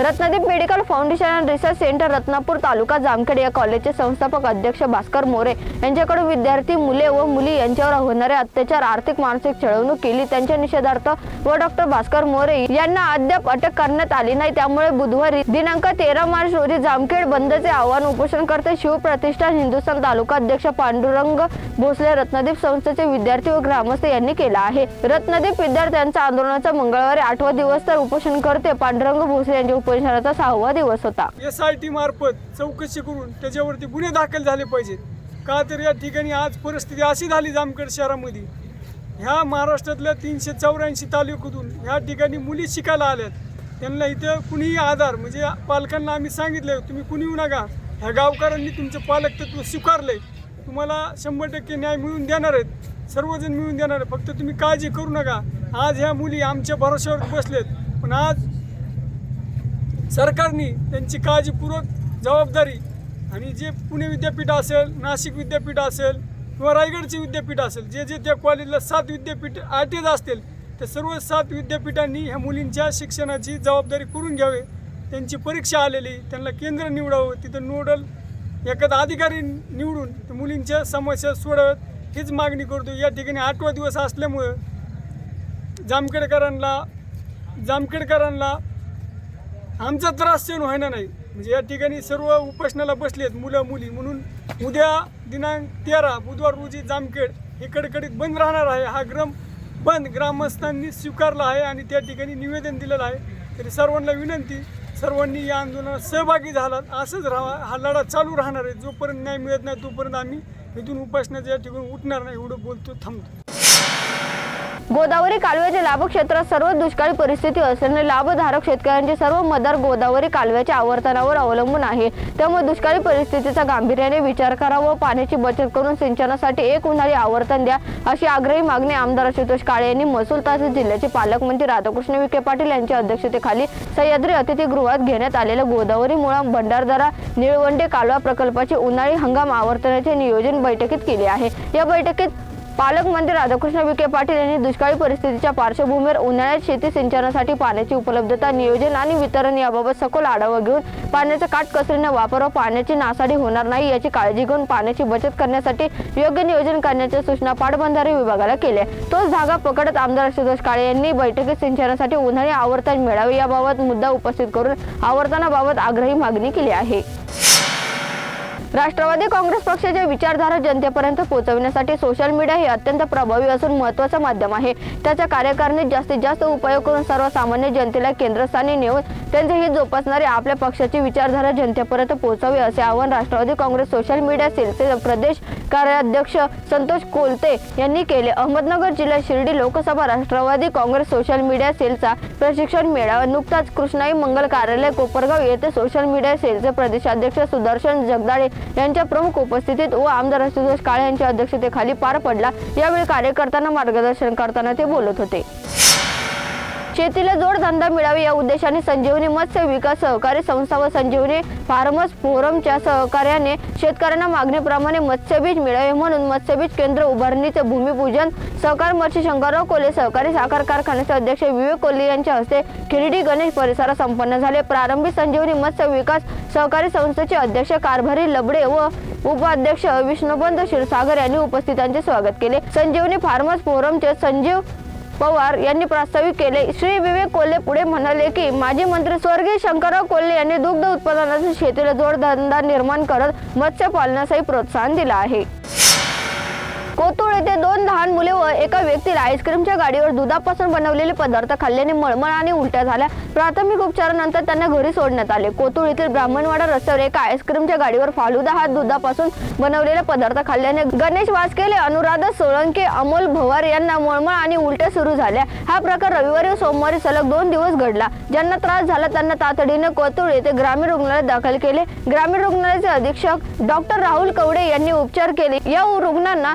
Ratnadeep medical foundation and research centre Ratnapur taluka Jamkhed या कॉलेजचे संस्थापक अध्यक्ष भास्कर मोरे यांच्याकडून विद्यार्थी मुले व मुली यांच्यावर होणारे अत्याचार आर्थिक मानसिक छळवणूक केली. त्यांच्या निषेधार्थ व डॉक्टर भास्कर मोरे यांना अद्याप अटक करण्यात आली नाही. त्यामुळे बुधवारी दिनांक तेरा मार्च रोजी जामखेड बंदचे आवाहन उपोषणकर्ते शिवप्रतिष्ठान हिंदुस्थान तालुका अध्यक्ष पांडुरंग भोसले रत्नदीप संस्थेचे विद्यार्थी व ग्रामस्थ यांनी केला आहे. रत्नदीप विद्यार्थ्यांचा आंदोलनाचा मंगळवारी आठवा दिवस तर उपोषणकर्ते पांडुरंग भोसले यांच्या उपोषणाचा सहावा दिवस होता. एस आय टी मार्फत चौकशी करून त्याच्यावरती गुन्हे दाखल झाले पाहिजेत. का तर या ठिकाणी आज परिस्थिती अशी झाली जामखेड शहरामध्ये. ह्या महाराष्ट्रातल्या तीनशे चौऱ्याऐंशी तालुक्यातून ह्या ठिकाणी मुली शिकायला आल्यात. त्यांना इथं कुणीही आधार म्हणजे पालकांना आम्ही सांगितलं तुम्ही कुणी येऊ नका. ह्या गावकऱ्यांनी तुमचं पालक तत्व आहे तुम्हाला शंभर टक्के न्याय मिळून देणार आहेत. सर्वजण मिळून देणार आहेत. फक्त तुम्ही काळजी करू नका. आज ह्या मुली आमच्या भरोश्यावर बसलेत. पण आज सरकारने त्यांची काळजीपूर्वक जबाबदारी आणि जे पुणे विद्यापीठ असेल नाशिक विद्यापीठ असेल किंवा रायगडचे विद्यापीठ असेल जे जे त्या कॉलेजला सात विद्यापीठ आयटीज असतील त्या सर्व सात विद्यापीठांनी ह्या मुलींच्या शिक्षणाची जबाबदारी करून घ्यावे. त्यांची परीक्षा आलेली त्यांना केंद्र निवडावं तिथं नोडल एखादा अधिकारी निवडून मुलींच्या समस्या सोडाव्यात हीच मागणी करतो. या ठिकाणी आठवा दिवस असल्यामुळं जामखेडकरांना जामखेडकरांना आमचा त्रास सहन व्हायला नाही. म्हणजे या ठिकाणी सर्व उपोषणाला बसले आहेत मुलं मुली. म्हणून उद्या दिनांक तेरा बुधवार रोजी जामखेड हे कडकडीत बंद राहणार आहे. हा ग्राम बंद ग्रामस्थांनी स्वीकारला आहे आणि त्या ठिकाणी निवेदन दिलेलं आहे. तरी सर्वांना विनंती सर्वांनी या आंदोलनात सहभागी झालात. असंच राहा हा लढा चालू राहणार आहे. जोपर्यंत न्याय मिळत नाही तोपर्यंत आम्ही इथून उपासनाच्या या ठिकाणी उठणार नाही. एवढं बोलतो थांबतो. गोदावरी कालव्याच्या लाभक्षेत्रात सर्व दुष्काळी परिस्थिती असल्याने लाभधारक शेतकऱ्यांचे सर्व मदार गोदावरी कालव्याच्या आवर्तनावर अवलंबून आहे. त्यामुळे दुष्काळी परिस्थितीचा गांभीर्याने विचार करा व पाण्याची बचत करून सिंचनासाठी एक उन्हाळी आवर्तन द्या अशी आग्रही मागणी आमदार आशुतोष काळे यांनी महसूल तसेच जिल्ह्याचे पालकमंत्री राधाकृष्ण विखे पाटील यांच्या अध्यक्षतेखाली सह्याद्री अतिथीगृहात घेण्यात आलेल्या गोदावरी मुळा भंडारदरा निळवंडे कालवा प्रकल्पाचे उन्हाळी हंगाम आवर्तनाचे नियोजन बैठकीत केले आहे. या बैठकीत पालकमंत्री राधाकृष्ण विखे पाटील यांनी दुष्काळी परिस्थितीच्या पार्श्वभूमीवर उन्हाळ्यात शेती सिंचनासाठी पाण्याची उपलब्धता नियोजन आणि वितरण याबाबत सखोल आढावा घेऊन पाण्याचा काटकसरीने वापर व पाण्याची नासाडी होणार नाही याची काळजी घेऊन पाण्याची बचत करण्यासाठी योग्य नियोजन करण्याच्या सूचना पाटबंधारे विभागाला केल्या. तोच धागा पकडत आमदार आशुतोष काळे यांनी बैठकीत सिंचनासाठी उन्हाळी आवर्तन मिळावे याबाबत मुद्दा उपस्थित करून आवर्तनाबाबत आग्रही मागणी केली आहे. राष्ट्रवादी काँग्रेस पक्षाच्या विचारधारा जनतेपर्यंत पोहोचवण्यासाठी सोशल मीडिया हे अत्यंत प्रभावी असून महत्वाचं माध्यम आहे. त्याच्या कार्यकारिणीत जास्तीत जास्त उपयोग करून सर्वसामान्य जनतेला केंद्रस्थानी नेऊन त्यांचे हित जोपासणारे आपल्या पक्षाची विचारधारा जनतेपर्यंत पोहोचावी असे आवाहन राष्ट्रवादी काँग्रेस सोशल मीडिया सेलचे प्रदेश कार्याध्यक्ष संतोष कोलते यांनी केले. अहमदनगर जिल्ह्यात शिर्डी लोकसभा राष्ट्रवादी काँग्रेस सोशल मीडिया सेलचा प्रशिक्षण मेळावा नुकताच कृष्णाई मंगल कार्यालय कोपरगाव येथे सोशल मीडिया सेलचे प्रदेशाध्यक्ष सुदर्शन जगदाळे यांच्या प्रमुख उपस्थितीत व आमदार आशुतोष काळे यांच्या अध्यक्षतेखाली पार पडला. यावेळी कार्यकर्त्यांना मार्गदर्शन करताना ते बोलत होते. शेतीला जोडधंदा मिळावा या उद्देशाने संजीवनी मत्स्य विकास सहकारी संस्था व संजीवनी फार्मर्स फोरमच्या सहकार्याने शेतकऱ्यांना मागणीप्रमाणे मत्स्यबीज मिळावे म्हणून मत्स्यबीज केंद्र उभारणीचे भूमिपूजन सहकार मच्छी शंकरराव कोले सहकारी साखर कारखान्याचे अध्यक्ष विवेक कोल्हे यांच्या हस्ते खिरडी गणेश परिसरात संपन्न झाले. प्रारंभी संजीवनी मत्स्य विकास सहकारी संस्थेचे अध्यक्ष कारभारी लबडे व उपाध्यक्ष विष्णुबंध क्षीरसागर यांनी उपस्थितांचे स्वागत केले. संजीवनी फार्मर्स फोरमचे संजीव पवार यांनी प्रास्ताविक केले. श्री विवेक कोल्हे पुढे म्हणाले की माजी मंत्री स्वर्गीय शंकरराव कोल्हे यांनी दुग्ध उत्पादनाच्या शेतीला जोडधंदा निर्माण करत मत्स्यपालनासही प्रोत्साहन दिलं आहे. कोतुळ येथे दोन लहान मुले व एका व्यक्तीला आईस्क्रीमच्या गाडीवर दुधापासून बनवलेले पदार्थ खाल्ल्याने मळमळ आणि उलट्या झाल्या. प्राथमिक उपचारानंतर त्यांना घरी सोडण्यात आले. कोतुळ येथील ब्राह्मणवाडा रस्त्यावर एका आईस्क्रीमच्या गाडीवर फालुदा हा दुधापासून बनवलेला पदार्थ खाल्ल्याने गणेश वासकेले अनुराधा सोळंके अमोल भवार यांना मळमळ आणि उलट्या सुरू झाल्या. हा प्रकार रविवारी सोमवारी सलग दोन दिवस घडला. ज्यांना त्रास झाला त्यांना तातडीने कोतुळ येथे ग्रामीण रुग्णालयात दाखल केले. ग्रामीण रुग्णालयाचे अधीक्षक डॉक्टर राहुल कवडे यांनी उपचार केले. या रुग्णांना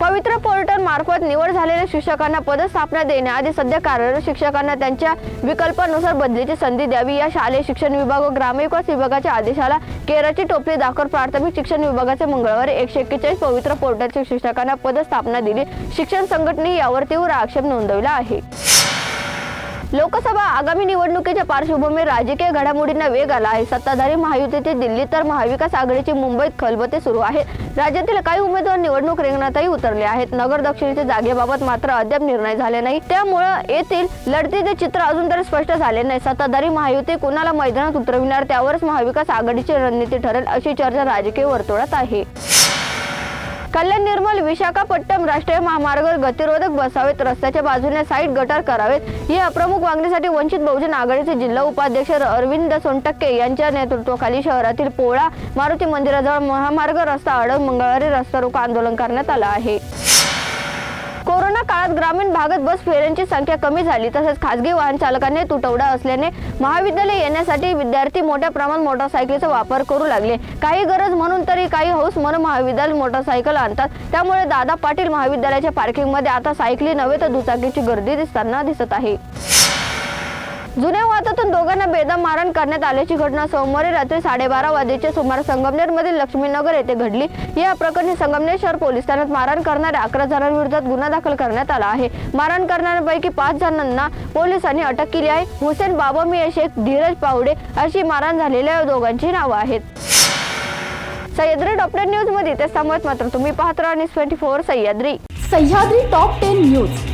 पवित्र पोर्टल मार्फत निवड झालेल्या शिक्षकांना पदस्थापना देण्याआधी सध्या कार्यरत शिक्षकांना त्यांच्या विकल्पानुसार बदलीची संधी द्यावी. या शालेय शिक्षण विभाग व ग्रामविकास विभागाच्या आदेशाला केराची टोपली दाखल. प्राथमिक शिक्षण विभागाचे मंगळवारी एकशे एक्केचाळीस पवित्र पोर्टलच्या शिक्षकांना पदस्थापना दिली. शिक्षण संघटने यावर तीव्र आक्षेप नोंदवला आहे. लोकसभा आगामी निवडणुकीच्या पार्श्वभूमीवर राजकीय घडामोडींना वेग आला आहे. सत्ताधारी महायुतीचे दिल्ली तर महाविकास आघाडीची मुंबईत खलबते सुरू आहे राज्यातील काही उमेदवार निवडणूक रिंगणातही उतरले आहेत. नगर दक्षिणेच्या जागेबाबत मात्र अद्याप निर्णय झाले नाही. त्यामुळं येथील लढतीचे चित्र अजून तरी स्पष्ट झाले नाही. सत्ताधारी महायुती कुणाला मैदानात उतरविणार त्यावरच महाविकास आघाडीची रणनीती ठरेल अशी चर्चा राजकीय वर्तुळात आहे. कल्याण निर्मल विशाखापट्टम राष्ट्रीय महामार्गावर गतिरोधक बसावेत. रस्त्याच्या बाजूने साईड गटार करावेत. ही अप्रमुख मागणीसाठी वंचित बहुजन आघाडीचे जिल्हा उपाध्यक्ष अरविंद सोनटक्के यांच्या नेतृत्वाखाली शहरातील पोळा मारुती मंदिराजवळ महामार्ग रस्ता अडव मंगळवारी रस्ता रोको आंदोलन करण्यात आलं आहे. काळात ग्रामीण भागात बस फेऱ्यांची संख्या कमी झाली तसेच खासगी वाहन चालकांनी तुटवडा असल्याने महाविद्यालय येण्यासाठी विद्यार्थी मोठ्या प्रमाणात मोटरसायकलीचा वापर करू लागले. काही गरज म्हणून तरी काही हौस म्हणून महाविद्यालय मोटारसायकल आणतात. त्यामुळे दादा पाटील महाविद्यालयाच्या पार्किंगमध्ये आता सायकली नव्हे तर दुचाकीची गर्दी दिसताना दिसत आहे. जुन्या वाहतातून दोघांना बेदम मारण करण्यात आल्याची घटना सोमवारी रात्री साडेबारा वाजेच्या सुमारे संगमनेरमधील लक्ष्मीनगर येथे घडली. या प्रकरणी संगमनेर शहर पोलीस ठाण्यात मारहाण करणाऱ्या अकरा जणांविरोधात गुन्हा दाखल करण्यात आला आहे. मारहाण करणाऱ्यांपैकी पाच जणांना पोलिसांनी अटक केली आहे. हुसेन बाबा मिया शेख धीरज पावडे अशी मारहाण झालेल्या दोघांची नावं आहेत. सह्याद्री डॉक्टर न्यूजमध्ये ते थांबवत मात्र तुम्ही पाहत राहा news twenty four Sahyadri. Sahyadri top ten news.